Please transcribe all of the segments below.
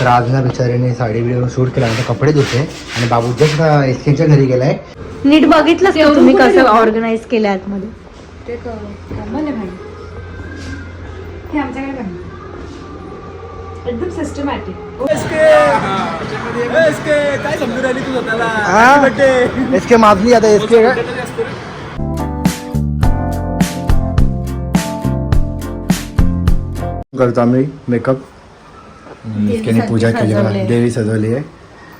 तर आज ना बिचारीने साडी शूट केला कपडे धुते आणि बाबू जस्ट एस केच्या घरी गेलाय. नीट बघितलं का तुम्ही कसं ऑर्गनाईज केलं आतमध्ये? ते कॉमन आहे भाई. हे आमच्याकडे. एकदम सिस्टमॅटिक काय समजून राहिली तू स्वतःला? एस के माजली आता एस के? करतो आम्ही मेकअप इसकेने पूजा केली बघा. देवी सजवली आहे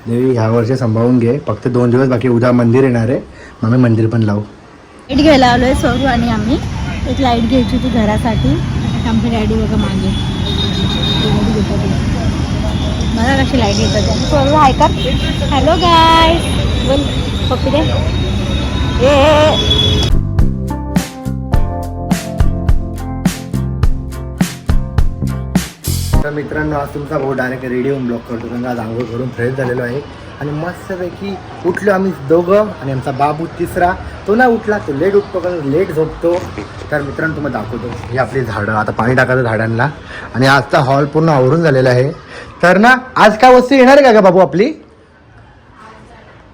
देवी ह्या वर्षी सांभाळून घे. फक्त दोन दिवस बाकी उद्या मंदिर येणार आहे. मग आम्ही मंदिर पण लावू. लाइट घ्यायला आलोय सोडू आणि आम्ही. एक लाइट घ्यायची होती घरासाठी. आमची डॅडी बघा मागे. मला कशी लाइट येतात सोडू हाय का? हॅलो गाय बोल पप्पी दे. ए, तर मित्रांनो आज तुमचा भाऊ डायरेक्ट रेडी होऊन ब्लॉक करतो. कारण आज आंघोळ करून फ्रेश झालेलो आहे. आणि मस्तपैकी उठलो आम्ही दोघं आणि आमचा बाबू तिसरा. तो नाही उठला तो लेट उठतो कारण लेट झोपतो. तर मित्रांनो तुम्हाला दाखवतो. ही आपली झाडं आता पाणी टाकायचं झाडांना. आणि आजचा हॉल पूर्ण आवरून झालेला आहे. तर ना आज काय वस्तू येणार आहे का बाबू आपली?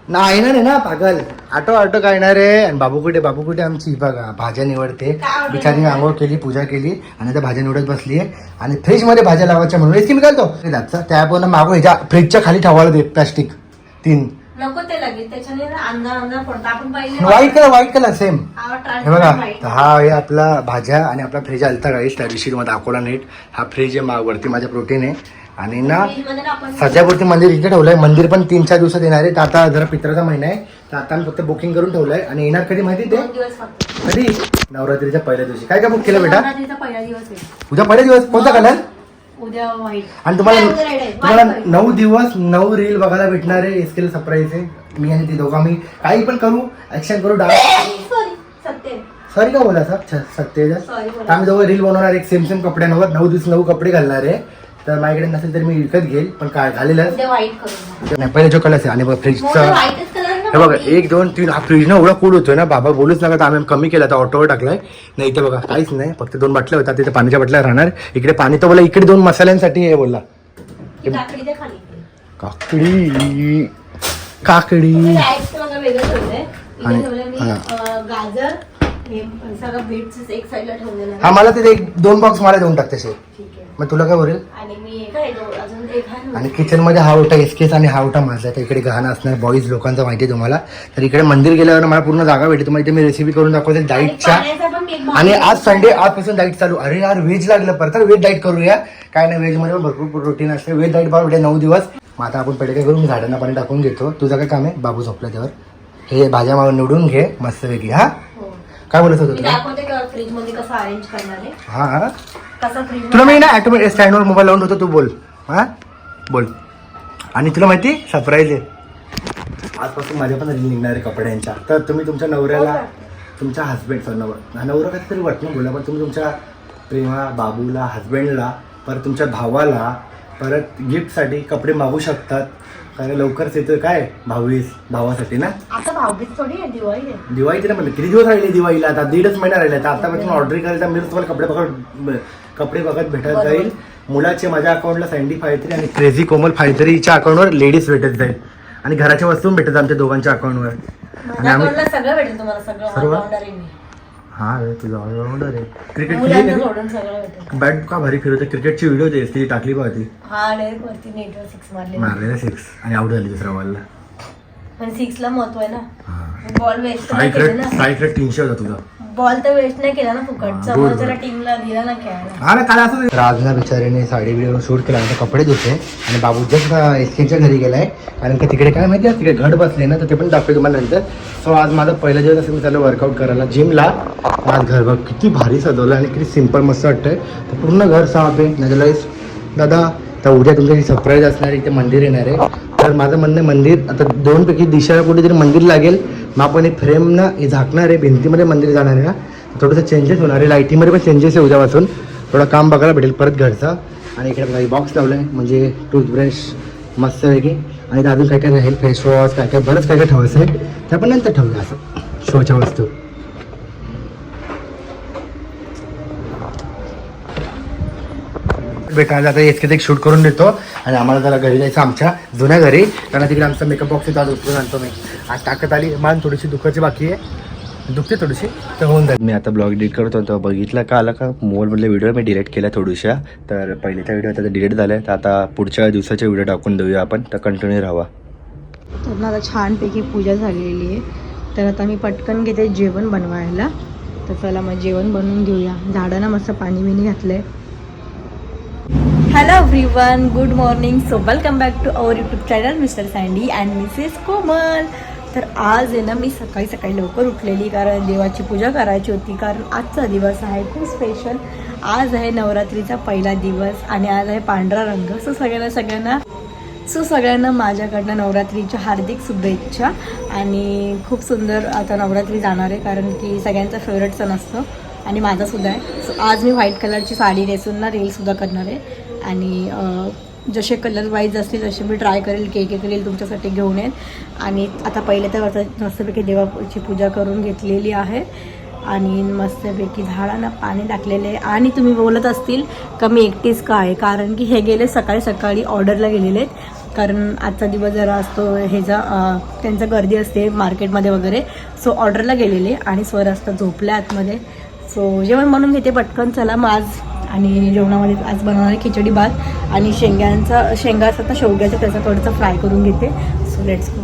ना येणार आहे ना पागल. आटो आटो काय येणार आहे? आणि बाबू कुठे? बाबू कुठे आमची? बघा भाज्या निवडते. बिचारीने आंघोळ केली पूजा केली आणि त्या भाज्या निवडत बसली आहे आणि फ्रीजमध्ये भाज्या लावायच्या म्हणून. मी घालतो त्या पण मागो ह्याच्या फ्रीजच्या खाली ठेवायला दे प्लास्टिक तीन. ना white colour white colour same हे बघा हा आहे आपला भाज्या आणि आपला फ्रीज आलता गाईस त्या दिवशी तुम्हाला दाखवला नीट. हा फ्रीज आहे मा- वरती माझ्या प्रोटीन आहे. आणि ना सध्यापुरती मंदिर इथे ठेवलंय. मंदिर पण तीन चार दिवसात येणार आहे. तर आता जरा पित्राचा महिना आहे. तर आता आम्ही फक्त बुकिंग करून ठेवलंय. आणि येणार कधी माहिती ते? कधी? नवरात्रीच्या पहिल्या दिवशी. काय काय बुक केलं बेटा? उद्या पहिला दिवस? कोणता कलर आणि तुम्हाला. तुम्हाला. नऊ दिवस नऊ रील बघायला भेटणार आहे. एसकेल सरप्राईज आहे. मी आणि ती दोघं आम्ही काही पण करू ऍक्शन करू डान्स सॉरी सत्य का बोला सर. तर आम्ही दोघं रील बनवणार एक सेम सेम कपड्यांवर. नऊ दिवस नऊ कपडे घालणार आहे. तर माझ्याकडे नसेल तर मी विकत घेईल पण काय झालेलं नाही पहिले जो कलर आहे आणि फ्रीजचा हे बघा एक दोन तीन हा फ्रीज ना एवढा कूल होतोय ना बाबा बोलूच नका तर आम्ही कमी केला तर ऑटोवर टाकलाय. नाही इथे बघा काहीच नाही फक्त दोन बाटल्या होत्या तिथे पाण्याच्या बाटल्या राहणार. इकडे पाणी तर बोला इकडे दोन मसाल्यांसाठी आहे बोला. काकडी काकडी. आणि- हा. गाजर हे. हा मला तिथे एक दोन बॉक्स मला देऊन टाक तसे. ठीक आहे. मग तुला काय बोलेल? आणि मी काय दो- अजून एक आहे. ना. आणि किचनमध्ये हा ओटा एसकेस आणि हा ओटा माझा. तर इकडे गहाण असणार बॉईज लोकांचा माहिती आहे तुम्हाला. तर इकडे मंदिर गेल्यावर मला पूर्ण जागा भेटेल. तुम्हाला इथे मी रेसिपी करून दाखवते आणि डाईटच्या पाण्याचा पण एक आणि आज संडे आजपासून डाईट चालू. अरे यार व्हेज लागलं परत. व्हेज डाईट करूया. काय नाही व्हेजमध्ये पण भरपूर प्रोटीन असते. व्हेज डाईट बाबा उद्या नऊ दिवस. मग आता आपण पहिले काय करू? मी झाडांना पाणी टाकून घेतो. तुझं काय काम आहे? बाबू झोपला त्यावर. हे भाज्या मारून निवडून घे मस्तपैकी. हा? हो. काय बोलत होतं मी तुला? दाखवते का फ्रीजमध्ये कसं अरेंज करणार आहे? हा हा. तुला मी ना ऑटोमॅटिक स्टँडवर मोबाईल लावून होतो तू बोल. हा? बोल. आणि तुला माहिती सरप्राईज आहे. आजपासून माझ्या पण रील निघणार आहे कपड्यांच्या. तर तुम्ही तुमच्या नवऱ्याला तुमच्या हस्बंड नवर नवरा काहीतरी वाटणं बोला पण तुम्ही तुमच्या प्रेमा बाबूला हस्बंडला परत तुमच्या भावाला परत गिफ्टसाठी कपडे मागू शकतात. कारण लवकरच येतं काय? भावीस भावासाठी ना? आता भाऊबीज थोडी आहे दिवाळी आहे. दिवाळी तिला म्हणलं किती दिवस राहिले दिवाळीला? आता दीडच महिना राहिले. तर आतापासून ऑर्डर करायचा मी तुम्हाला कपडे बघत कपडे बघत भेटत. जाईल. मुलाचे माझ्या अकाउंटला सँडी फायतरी आणि क्रेझी कोमल फायतरीच्या अकाउंटवर लेडीज भेटत जाईल. आणि घराच्या वस्तू भेटत आमच्या दोघांच्या अकाउंटवर आणि आम्ही सगळं भेटेल तुम्हाला सगळं सर्व? हा रे तुझा ऑलराऊंडर आहे. क्रिकेट बॅट का भारी फिरवते क्रिकेटची व्हिडिओ दे ती टाकली हा नेटवर सिक्स मारले. मारलेला सिक्स आणि आउट झाली दुसऱ्या बॉलला पण सिक्स ला महत्त्व आहे ना. बॉल वेस्ट स्ट्राईक केलं रेट ना. स्ट्राईक रेट तीनशे होता तुझा. बॉल तर वेस्ट नाही केला ना फुकट समोरच्या good, टीमला दिला ना खेळायला. हा ना काल असं राजना बिचारीने साडी बिडीवर शूट केला नंतर कपडे धुते आणि बाबू जस्ट एसकेच्या घरी गेलाय. कारण का तिकडे काय माहिती आहे तिकडे घड बसले ना तर ते पण दाखवे तुम्हाला नंतर. सो आज माझा पहिला दिवस असेल मी चालू वर्कआउट करायला जिमला आज घर बघ किती भारी सजवलं आणि किती सिंपल मस्त वाटतंय. तर पूर्ण घर साफ आहे नजलाईस दादा तर उद्या तुमच्या सरप्राईज असणार इथे मंदिर येणार आहे. तर माझं म्हणणं मंदिर आता दोनपैकी दिशेला कुठेतरी मंदिर लागेल. मग आपण एक फ्रेम ना हे झाकणार आहे भिंतीमध्ये मंदिर जाणार आहे ना थोडंसं चेंजेस होणार आहे. लाईटिंगमध्ये पण चेंजेस आहे उद्यापासून. थोडं काम बघायला भेटेल परत घरचं. आणि इकडे बघा बॉक्स लावलं आहे म्हणजे टूथब्रश मस्तपैकी आणि इथं अजून काय काय राहील फेस वॉश काय काय बरंच काय काय ठेवायचं आहे. त्या पण नंतर ठेवलं असं. शोच्या वस्तू. भेटायला आता एस एक शूट करून देतो. आणि आम्हाला जरा घरी जायचं आमच्या जुन्या घरी. कारण तिकडे आमचा मेकअप बॉक्स आज उचलून आणतो मी. आज ताकद आली. मान थोडीशी दुखाची बाकी आहे. दुखते थोडीशी तर होऊन जाईल. मी आता ब्लॉग एडिट करत होतो. बघितलं का आला का? मोबाईलमधल्या व्हिडिओ मी डिलीट केल्या थोड्याशा तर पहिल्याच्या व्हिडिओ आता डिलीट झाल्या. तर आता पुढच्या दिवसाचे व्हिडिओ टाकून देऊया आपण. तर कंटिन्यू राहावा तर आता छानपैकी पूजा झालेली आहे. तर आता मी पटकन घेते जेवण बनवायला. तर चला मग जेवण बनवून घेऊया. झाडांना मस्त पाणी बिणी घातलंय. Hello everyone good morning so welcome back to our YouTube channel mister Sandy and Mrs Komal तर आज आहे ना मी सकाळी सकाळी लवकर उठलेली कारण देवाची पूजा करायची होती. कारण आजचा दिवस आहे खूप स्पेशल आज आहे नवरात्रीचा पहिला दिवस आणि आज आहे पांढरा रंग. सो सगळ्यांना सगळ्यांना सो सगळ्यांना माझ्याकडनं नवरात्रीच्या हार्दिक शुभेच्छा. आणि खूप सुंदर आता नवरात्री जाणार आहे कारण की सगळ्यांचा फेवरेट सण असतो. आणि माझासुद्धा आहे. सो आज मी व्हाईट कलरची साडी नेसून ना रीलसुद्धा करणार आहे. आणि जसे कलर वाईज असतील तसे मी ट्राय करेल के के करेल तुमच्यासाठी घेऊन येईल आणि आता पहिले तर मस्तपैकी देवाची पूजा करून घेतलेली आहे. आणि मस्तपैकी झाडांना पाणी टाकलेले आहे. आणि तुम्ही बोलत असतील का मी एकटीच का आहे? कारण की हे गेले सकाळी सकाळी ऑर्डरला गेलेले आहेत. कारण आजचा दिवस जरा असतो ह्याचा अं, त्यांचं गर्दी असते मार्केटमध्ये वगैरे. सो ऑर्डरला गेलेले आणि स्वर असतात झोपल्या आतमध्ये. सो जेवण म्हणून घेते पटकन चला मग आज आणि जेवणामध्ये आज बनवणारे खिचडी भात आणि शेंग्यांचा शेंगा असतात ना शेवग्याचा त्याचा थोडंसं फ्राय करून घेते. सो लेट्स गो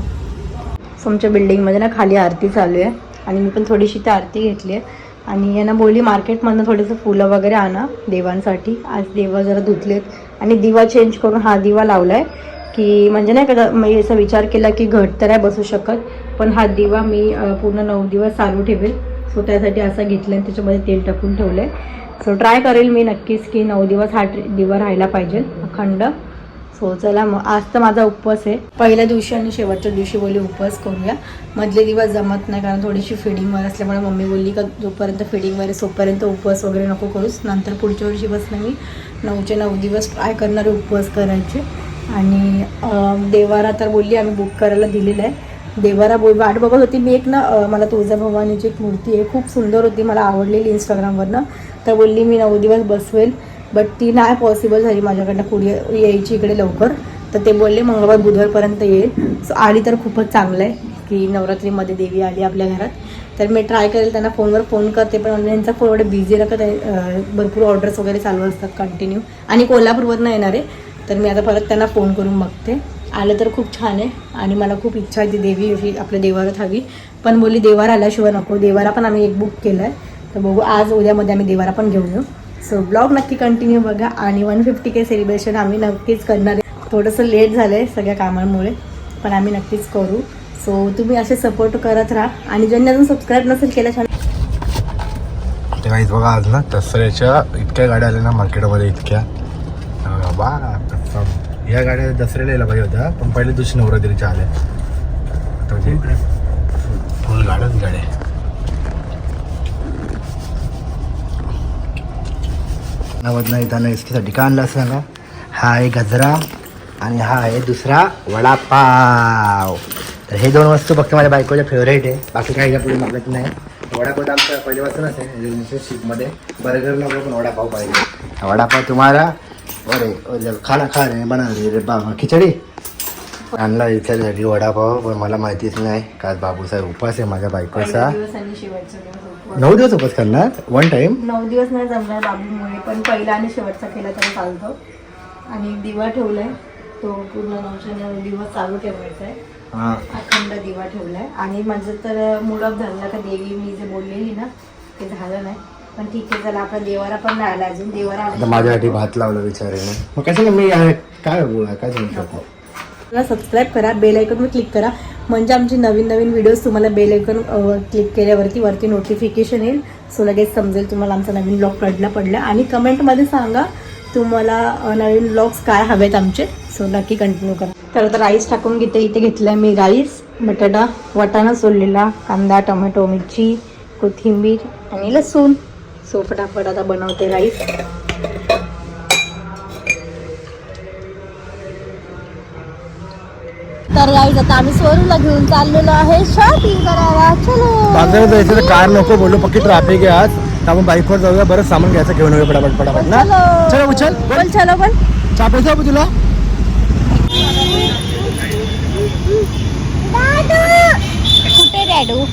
सो आमच्या बिल्डिंगमध्ये ना खाली आरती चालू आहे आणि मी पण थोडीशी ती आरती घेतली आहे. आणि यांना बोलली मार्केटमधनं थोडंसं फुलं वगैरे आणा देवांसाठी. आज देवा जरा धुतलेत आणि दिवा चेंज करून हा दिवा लावला आहे की म्हणजे नाही का मी असा विचार केला की घट तर आहे बसू शकत पण हा दिवा मी पूर्ण नऊ दिवस चालू ठेवेल. सो त्यासाठी असा घेतला आणि त्याच्यामध्ये तेल टाकून ठेवलं आहे सो ट्राय करेल मी नक्कीच की नऊ दिवस हा ट्रि- दिवा राहायला पाहिजे अखंड. सो चला मग आज तर माझा उपवास आहे. पहिल्या दिवशी आणि शेवटच्या दिवशी बोलली उपवास करूया. मधले दिवस जमत नाही कारण थोडीशी फिडिंगवर असल्यामुळे मम्मी बोलली का जोपर्यंत फिडिंगवर आहे सोपर्यंत उपवास वगैरे नको करूच नंतर पुढच्या वर्षी बसणं मी. नऊचे नऊ दिवस ट्राय करणार आहे उपवास करायचे. आणि देवारा तर बोलली आम्ही बुक करायला दिलेलं आहे. देवारा बोल वाट बघत होती. मी एक ना मला तुळजाभवानीची एक मूर्ती आहे. खूप सुंदर होती. मला आवडलेली इंस्टाग्रामवरनं तर बोलली मी नऊ दिवस बसवेल बट ती नाही पॉसिबल झाली माझ्याकडनं पुढे यायची इकडे लवकर. तर ते बोलले मंगळवार बुधवारपर्यंत येईल. सो आली तर खूपच चांगलं आहे की नवरात्रीमध्ये देवी आली आपल्या घरात. तर मी ट्राय करेल त्यांना फोनवर फोन करते पण यांचा फोन एवढे बिझी राहतात आहे भरपूर ऑर्डर्स वगैरे चालू असतात कंटिन्यू आणि कोल्हापूरवरनं येणार. आहे तर मी आता परत त्यांना फोन करून बघते. आलं तर खूप छान आहे. आणि मला खूप इच्छा आहे ती देवी अशी आपल्या देवारात हवी. पण बोलली देवार आल्याशिवाय नको. देवारा पण आम्ही एक बुक केलं आहे तर बघू आज उद्यामध्ये आम्ही देवारा पण घेऊन येऊ. सो ब्लॉग नक्की कंटिन्यू बघा. आणि वन फिफ्टी के सेलिब्रेशन आम्ही नक्कीच करणार आहे. थोडंसं लेट झालं आहे सगळ्या कामांमुळे पण आम्ही नक्कीच करू. सो तुम्ही असे सपोर्ट करत राहा. आणि ज्यांनी अजून सबस्क्राईब नसेल केलं छान बघा आज ना दसऱ्याच्या इतक्या गाड्या आल्या ना मार्केटमध्ये इतक्या. बा या गाड्या दसऱ्याला यायला पाहिजे होत्या पण पहिले दिवशी नवरात्रीच्या आल्या. आता म्हणजे फुल गाड्याच गाड्या नवदना येताना इसकीसाठी का आणला सांगा? हा आहे गजरा आणि हा आहे दुसरा वडापाव. तर हे दोन वस्तू फक्त माझ्या बायकोच्या फेवरेट आहे. बाकी काही पुढे मागत नाही. वडापाव तर आमच्या पहिल्यापासूनच आहे रिलेशनशिपमध्ये बर्गर नको पण वडापाव पाहिजे. वडापाव तुम्हाला अरे अरे, खाना खा रे बना रे बाबा खिचडी. आणला इच्छासाठी वडापाव पण मला माहितीच नाही का बाबूचा उपास आहे माझ्या बायकोचा. नऊ दिवस उपास करणार? वन टाइम नऊ दिवस नाही जमणार बाबूमुळे पण पहिला आणि शेवटचा केला तरी चालतो. आणि दिवा ठेवलाय तो पूर्ण नऊशे नऊ दिवस चालू ठेवायचा आहे. हां. अखंड दिवा ठेवलाय. आणि माझं तर मुडप झालं का देवी मी जे बोललेली ना ते झालं नाही. पण ठीक आहे चला आपला देवारा पण नाही आला अजून. देवारा आता माझ्यासाठी भात लावलं विचाराने मग कशाला मी आहे- काय बोला काय सांगू शकतो मला सबस्क्राईब करा बेल आयकॉनवर क्लिक करा. म्हणजे आमची नवीन नवीन व्हिडिओज तुम्हाला बेल आयकॉन क्लिक केल्यावरती वरती नोटिफिकेशन येईल. सो लगेच समजेल तुम्हाला आमचा नवीन ब्लॉग पडला पडला. आणि कमेंटमध्ये सांगा तुम्हाला अ, नवीन ब्लॉग्स काय हवेत आमचे. सो नक्की कंटिन्यू करा. तर आता राईस टाकून घेते. इथे घेतलाय मी राईस बटाटा वाटाणा सोललेला कांदा टोमॅटो मिरची कोथिंबीर आणि लसूण. सो फटाफट आता बनवते राईस. तर गाईज आता आम्ही स्वरूला घेऊन चाललेलो आहे. शॉपिंग करायला. चलो. जायचं तर कार नको बोललो पक्की ट्रॅफिक आहे आज. आपण बाईकवर जाऊया बरं सामान घ्यायचं घेऊन येऊया पटापट पटापट ना? चलो. उचल बोल. चलो बोल. चापेल जाऊ तुला? कुठे डॅडू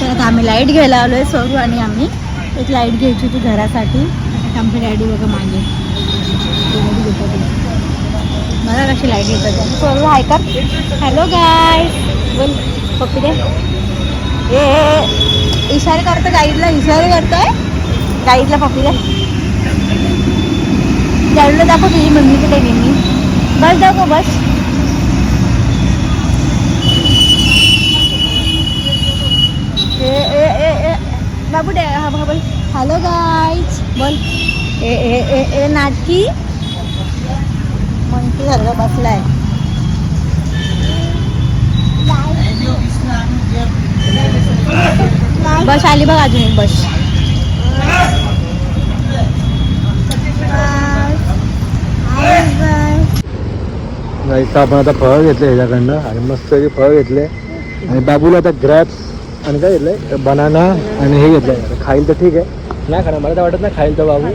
तर आम्ही लाइट घ्यायला आलोय सोडू आणि आम्ही. एक लाइट घ्यायची होती घरासाठी. आमचे डॅडी बघा मागे. घेतात. मला कशी लाइट येतात सोडू हाय का? हॅलो गाय बोल पप्पी दे. ए, इशारे करतो गाईडला इशारे करतोय? गाईडला पप्पी दे. डॅडूला दाखव तुझी मम्मी कुठे गेली बस दाखव बस ए ए ए ए बाबू डे हा बाबा बोल हॅलो गाईज बोल. ए ए ए ए नाटकी? मंकी सारखा बसलाय. बस आली बघ अजून एक बस. आपण आता फळ घेतले ह्याच्याकडनं आणि मस्त फळ घेतले. आणि बाबूला आता ग्रॅप्स आणि काय घेतलंय? बनाना आणि हे घेतलंय. खाईल तर ठीक आहे. नाही खाणार. मला तर वाटत नाही खाईल तर बाबू.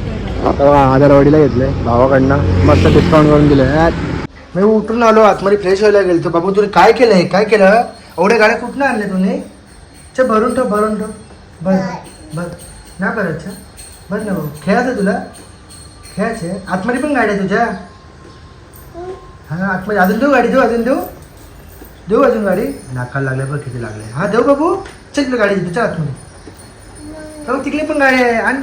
आता आधारवाडीला घेतलंय. भावाकडनं मस्त डिस्काउंट करून दिलं मी उठून आलो आतमध्ये फ्रेश व्हायला गेलो बाबू तुने काय केलंय? काय केलं? एवढ्या गाड्या कुठनं आणल्या तुम्ही च भरून ठेव भरून ठेव. बर बर ना करायचं बरं ना भाऊ. खेळायचं तुला? खेळायचे आतमध्ये पण गाड्या तुझ्या? हा आतमध्ये. अजून देऊ गाडी देऊ अजून देऊ? देऊ अजून गाडी? नाकाला लागले बघ किती लागले हा देऊ बाबू चल तुला गाडी तुझ्या आतमध्ये. हो तिकडे पण गाडी आहे आण.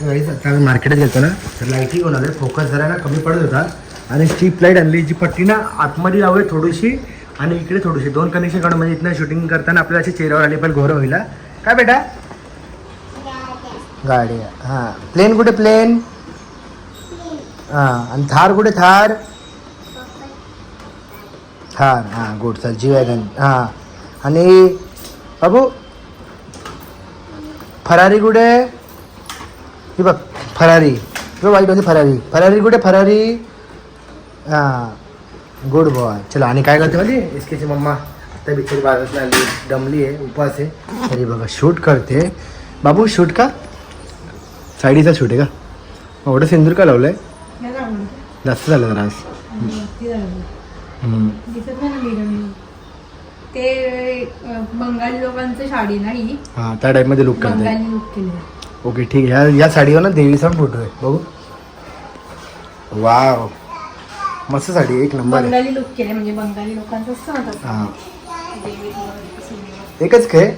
आता आम्ही मार्केटात गेलतो ना. तर लाईटही घेऊन आलोय फोकस जरा ना कमी पडत होता. आणि स्ट्रीप लाइट आणली जी पट्टी ना आतमध्ये लावली थोडीशी आणि इकडे थोडीशी. दोन कनेक्शन काढून म्हणजे इथनं शूटिंग करताना आपल्याला अशी चेहऱ्यावर आली पण घोर होईल. काय बेटा? गाडी हां. प्लेन कुठे प्लेन हां आणि थार कुठे थार? थार हां गुड चल जी वॅगन हां. आणि बाबू फरारी कुठे? ही बघ फरारी. बघ वाईट होती फरारी. फरारी कुठे? फरारी. हां. गुड बॉय चला आणि काय करते म्हणजे इसकेची मम्मा. आता बिचारी बाजारात आली. दमली आहे. उपास आहे. तरी बघा शूट करते. बाबू शूट का? साडीचा शूट आहे का? एवढं सिंदूर का लावलंय? जास्त झालं जरा आज. दिसत नाही ना. ते बंगाली लोकांचं साडी ना ही? त्या टाईपमध्ये लुक करते बंगाली लुक केले ओके ठीक आहे. या या साडीवर ना देवीचा फोटो आहे. बघू. वाव मस्त साडी आहे, एक नंबर आहे. बंगाली लुक केले म्हणजे बंगाली लोकांचं असतं ना तसं. हां. देवी वगैरे असं. एकच काय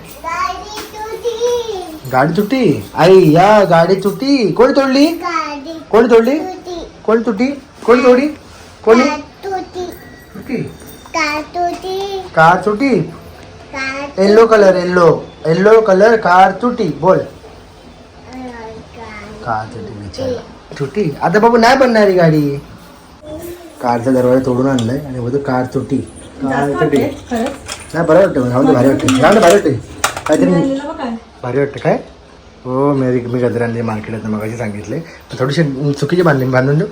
गाडी तुटी. आई या गाडी तुटी. कोणी तोडली? कोणी तोडली? कोणी तुटी? कोणी तोडी? कोणी? Car तुटी yellow colour yellow yellow colour car तुटी बोल. कार तुटी बिचारा. तुटी. आता बाबू नाही बनणारी गाडी. कारचा दरवाजा तोडून आणलाय आणि बोलतो कार तुटी कार तुटी. नाही बरं वाटतं भारी वाटतं राहून भारी वाटते काहीतरी बघ. भारी वाटतं काय? हो मेरी मी गजर आणली मार्केटात मगाशी सांगितले. थोडीशी चुकीची बांधली. बांधून देऊ.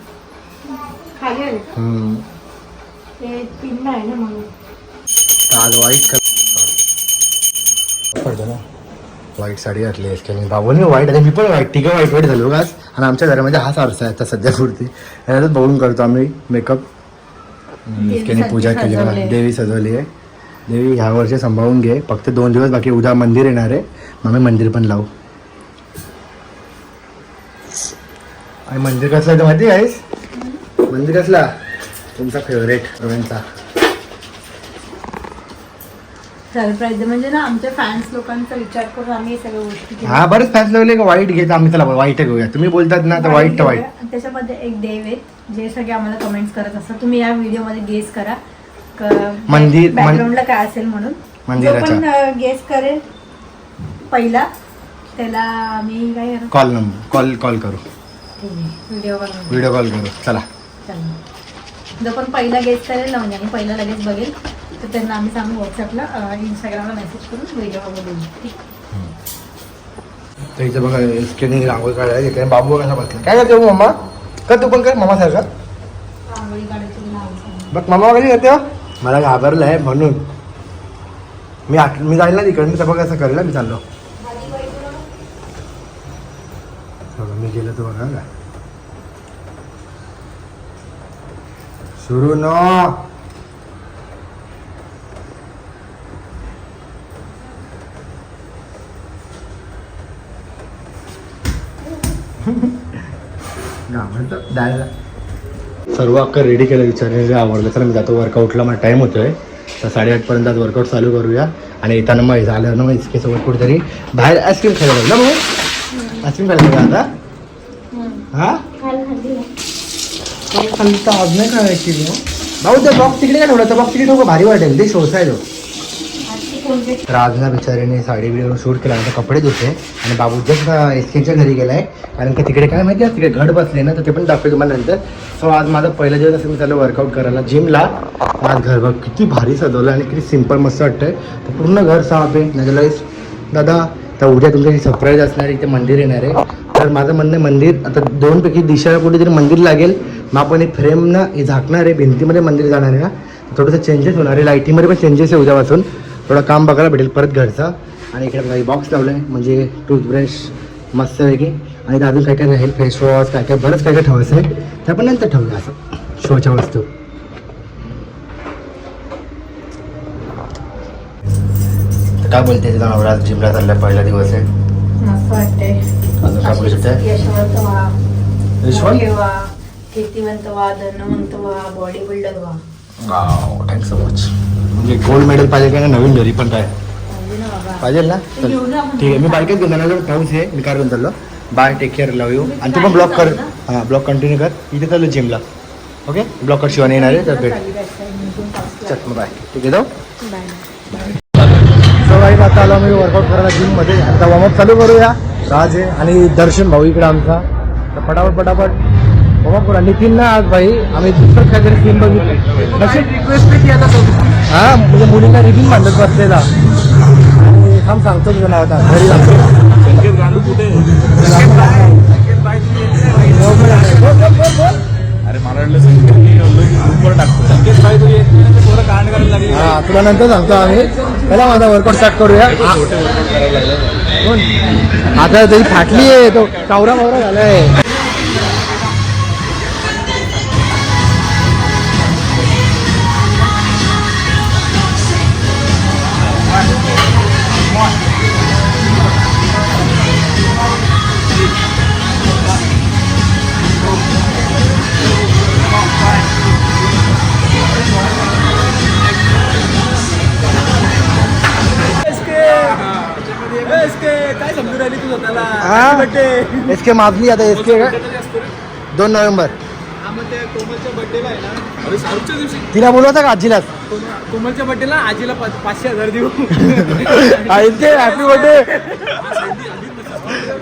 ते पिन आहे ना म्हणून. आज वाईट पडतो ना. वाईट साडी घातली आहेस की बाबूने वाईट आणि मी पण वाईट. तिघं वाईट वाईट झालो आज आणि आमच्या घरामध्ये हाच आरसा आहे. आता सध्या पुरती. याच्यातच बघून करतो आम्ही मेकअप इसकेने पूजा केली. देवी सजवली आहे. देवी ह्या वर्षी सांभाळून घे. फक्त दोन दिवस बाकी उद्या मंदिर येणार आहे. मग आम्ही मंदिर पण लावू. आणि मंदिर कसलं आहे ते माहिती आहेस मंदिर कसला? तुमचा फेवरेट रवींचा सरप्राईज म्हणजे ना आमच्या फॅन्स लोकांचा विचार करून आम्ही सगळ्या गोष्टी केल्या. हा बरंच फॅन्स लावले का वाईट घेत आम्ही त्याला वाईट घेऊया. तुम्ही बोलतात ना तर वाईट तर वाईट आणि त्याच्यामध्ये एक देव आहेत जे सगळे आम्हाला कमेंट्स करत असतात. तुम्ही या व्हिडिओमध्ये गेस करा. मंदिर- मन- बॅकग्राऊंडला काय असेल म्हणून. जो मंदिराच्या. पण गेस करेल पहिला त्याला आम्ही काय करू? कॉल नंबर कॉल कॉल करू. व्हिडिओ बनवून व्हिडिओ कॉल करू. चला. चालेल. जो पण पहिला गेस करेल ना म्हणजे आणि पहिला लगेच बघेल. तर त्यांना आम्ही सांगू व्हॉट्सअपला इंस्टाग्रामला मेसेज करून व्हिडिओ तर इथं बघा स्किनिंग रांगोळी काढायला इकडे बाबू कसा बसला? काय करते हो मम्मा कर तू पण कर मामा सारखा. बघ मामा कधी येते हो? मला घाबरलं आहे म्हणून. मी आठ मी जाईल ना तिकडे. मी बघ असं करेल मी चाललो. मी गेलो तर बघा का सुरू न. सर्व अक्का रेडी केलं विचारले आवडलं तर मी जातो वर्कआउटला मला टाईम होतोय. तर साडेआठपर्यंत आज वर्कआउट चालू करूया. आणि येताना मग झालं ना मग इसके सोबत कुठेतरी बाहेर आईस्क्रीम खायला ना भाऊ? आईस्क्रीम खायला आता? हा? खाल्ली आज नाही काय भाऊ ते बॉक्स तिकडे काय ठेवलं? बॉक्स तिकडे ठेवू भारी वाटेल ते शोचा आहे तर आज ना बिचारीने साडी व्हिडिओ शूट केला नंतर कपडे धुते आणि बाबू जस्ट एसकेच्या घरी गेलाय. कारण की तिकडे काय माहिती आहे? तिकडे घड बसले ना तर ते पण दाखवेल तुम्हाला नंतर. सो आज माझं पहिलं दिवस असेल मी चालू वर्कआउट करायला जिमला आज घर बघ किती भारी सजवलं आणि किती सिंपल मस्त वाटतंय. तर पूर्ण घर साफ आहे. नजरलाईस दादा तर उद्या तुमच्यासाठी सरप्राईज असणार इथे मंदिर येणार आहे. तर माझं म्हणणं आहे मंदिर आता दोनपैकी दिशा कुठेतरी मंदिर लागेल. मग आपण एक फ्रेम ना हे झाकणार आहे भिंतीमध्ये मंदिर जाणार आहे ना थोडंसं चेंजेस होणार. आहे लाईटिंगमध्ये पण चेंजेस आहे उद्यापासून. थोडं काम बघायला भेटेल परत घरचं. आणि इकडे काही बॉक्स लावलं आहे म्हणजे टूथब्रश मस्तपैकी आणि इथं अजून काय काय राहील? फेस वॉश काय काय बरंच काय काय ठेवायचं आहे. ते आपण नंतर ठेवूया असं. शोच्या वस्तू. काय बोलते तिला नवरा जिमला चाललाय पहिला दिवस आहे? मस्त वाटतंय. अजून काय बोलू शकते? यशवंत कीर्तिवंत व्हा धनवंत व्हा. बॉडी बिल्डर व्हा वाव थँक्स सो मच म्हणजे गोल्ड मेडल पाहिजे का? नवीन घरी पण काय? पाहिजे ना बाबा. पाहिजे ना? ते चल. ठीक आहे मी बाईकच घेऊन जाणार पाऊस आहे मी कार घेऊन चाललो. Bye take care love you आणि तू पण ब्लॉक कर. हां ब्लॉक कंटिन्यू कर. इथे चाललो जिमला ओके ब्लॉक कर शिवानी येणार आहे तर भेट. चल मग बाय ठीक आहे जाऊ. बाय बाय सो गाईज आता आलो आम्ही वर्कआउट करायला जिममध्ये आता वॉर्मअप चालू करूया. राज आहे. आणि दर्शन भाऊ इकडे आमचा. तर पटापट पटापट वॉर्मअप करूया नितीन ना आज भाई आम्ही दुसरं काहीतरी सीन बघितलं. नशीब रिक्वेस्ट केली आता हा म्हणजे मुलींना रिबिन बांधत बसलेला. आणि थांब सांगतो तुझं नाव आता. घरी संकेत गांडू कुठे अरे मला वाटलं संकेत मी ग्रुपवर टाकतो. संकेत बाई तू येत नाही ना, ते पोरं कांड करायला लागली. हा तुला नंतर सांगतो आम्ही. पहिला माझा वर्कआउट स्टार्ट करूया? आता तरी फाटली आहे तो कावरा मावरा झालाय. एस के माजली आता एस के? दोन नोव्हेंबर. हा, तिला बोलवता का आजीलाच? कोम- कोमलच्या बर्थडेला आजीला पाच- पाचशे हजार देऊ. आईचे हॅपी बर्थडे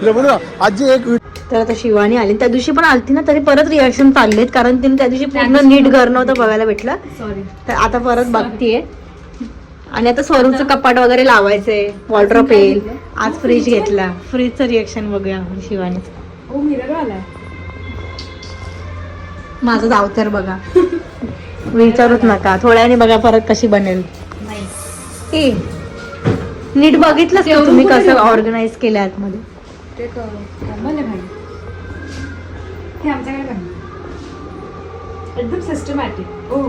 तिला बोलू ना, आजी एक तर आता शिवानी आली. त्या दिवशी पण आलती ना तरी परत रिॲक्शन चाललेत कारण तिने त्या दिवशी पूर्ण नीट घर नव्हतं बघायला भेटलं. सॉरी तर आता परत बघतीये. आणि आता स्वरूपचं कपाट वगैरे लावायचंय वॉर्ड्रॉप येईल. आज फ्रीज घेतला. फ्रीजचं रिएक्शन बघूया आपण शिवानी. ओ मिरर आलाय. माझं जावतर बघा. विचारूच नका. थोड्याने बघा परत कशी बनेल. ए नीट बघितलं का तुम्ही कसं ऑर्गनाईज केलं आतमध्ये? एकदम सिस्टमॅटिक ओ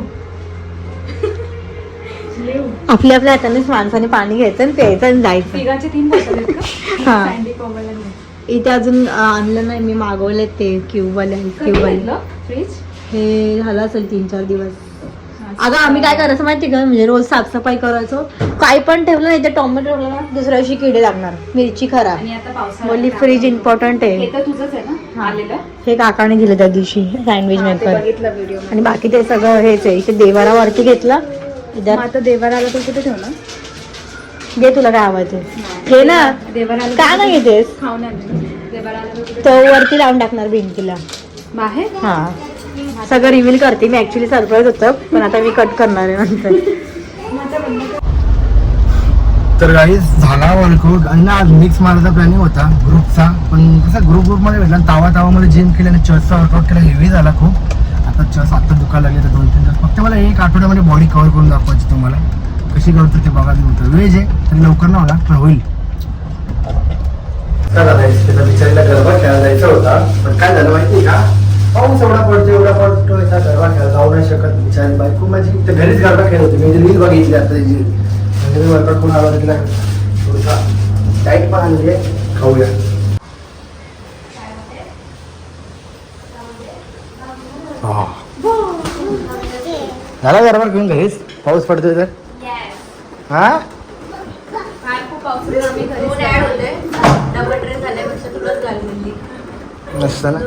आपल्या आपल्या हातानेच माणसाने पाणी घ्यायचं आणि प्यायचं आणि जायचं. तीन हा. इथे अजून आणलं नाही मी मागवले ते क्यूबवाले क्यूबवाले फ्रीज हे झालं असेल तीन चार दिवस. अगं आम्ही काय करायचं माहिती का? म्हणजे रोज साफसफाई करायचो. काय पण ठेवलं नाही ते टोमॅटो ठेवलं ना दुसऱ्या दिवशी किडे लागणार. मिरची खराब. बोलली फ्रीज इम्पॉर्टंट हे आहे तर हे. काकाने दिलं त्या दिवशी सँडविच मेकर आणि बाकी ते सगळं हेच आहे. इथे देवारावरती घेतला. इधर। आता आला तर कुठे ठेवलं? घे तुला काय हवं ते घे ना. देवाला आला काय नाही घेतेस? खाऊन कुठे तो वरती लावून टाकणार भिंतीला बाहेर? हा. सगळं रिव्हील करते. मी ऍक्च्युली सरप्राईज होतं पण आता मी कट करणार आहे नंतर. तर गाईज झाला वर्कआउट आणि ना आज मिक्स मारायचा प्लॅनिंग होता ग्रुपचा पण कसं ग्रुप ग्रुपमध्ये भेटला तावा तावामध्ये जिम केली आणि चर्चचा वर्कआउट केला हेवी झाला खूप. आता आत्ताच आत्ता दुखायला लागले तर दोन तीन तास फक्त मला एक आठवड्यामध्ये बॉडी कव्हर करून दाखवायची तुम्हाला. कशी करतो ते बघा होतं वेज आहे तर लवकर ना होला पण होईल. त्याचा बिचारीला गरबा खेळायला जायचा होता. पण काय झालं माहिती का? पाऊस एवढा पडतो एवढा पडतो याचा गरबा खेळायला जाऊ नाही शकत बिचारी बायको माझी. तर घरीच गरबा खेळत होती. मी रील बघितली आता त्याची म्हणजे मी वर्कआउट करून आलो तिला थोडसा डाईट पण आणली आहे. खाऊया. झाला गरबा घेऊन घरीच? पाऊस पडतोय तर? हा? मस्त ना.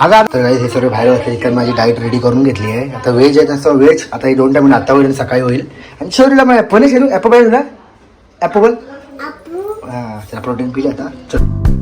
अगं तर काही हे सर्व बाहेर असले कारण माझी डाएट रेडी करून घेतली आहे. आता व्हेज आहे तसं व्हेज आता हे दोन टाइम आता होईल सकाळी होईल. आणि शरीरला मग आहे ॲपल पाहिजे ना? ॲपल हां प्रोटीन पिले आता. चल.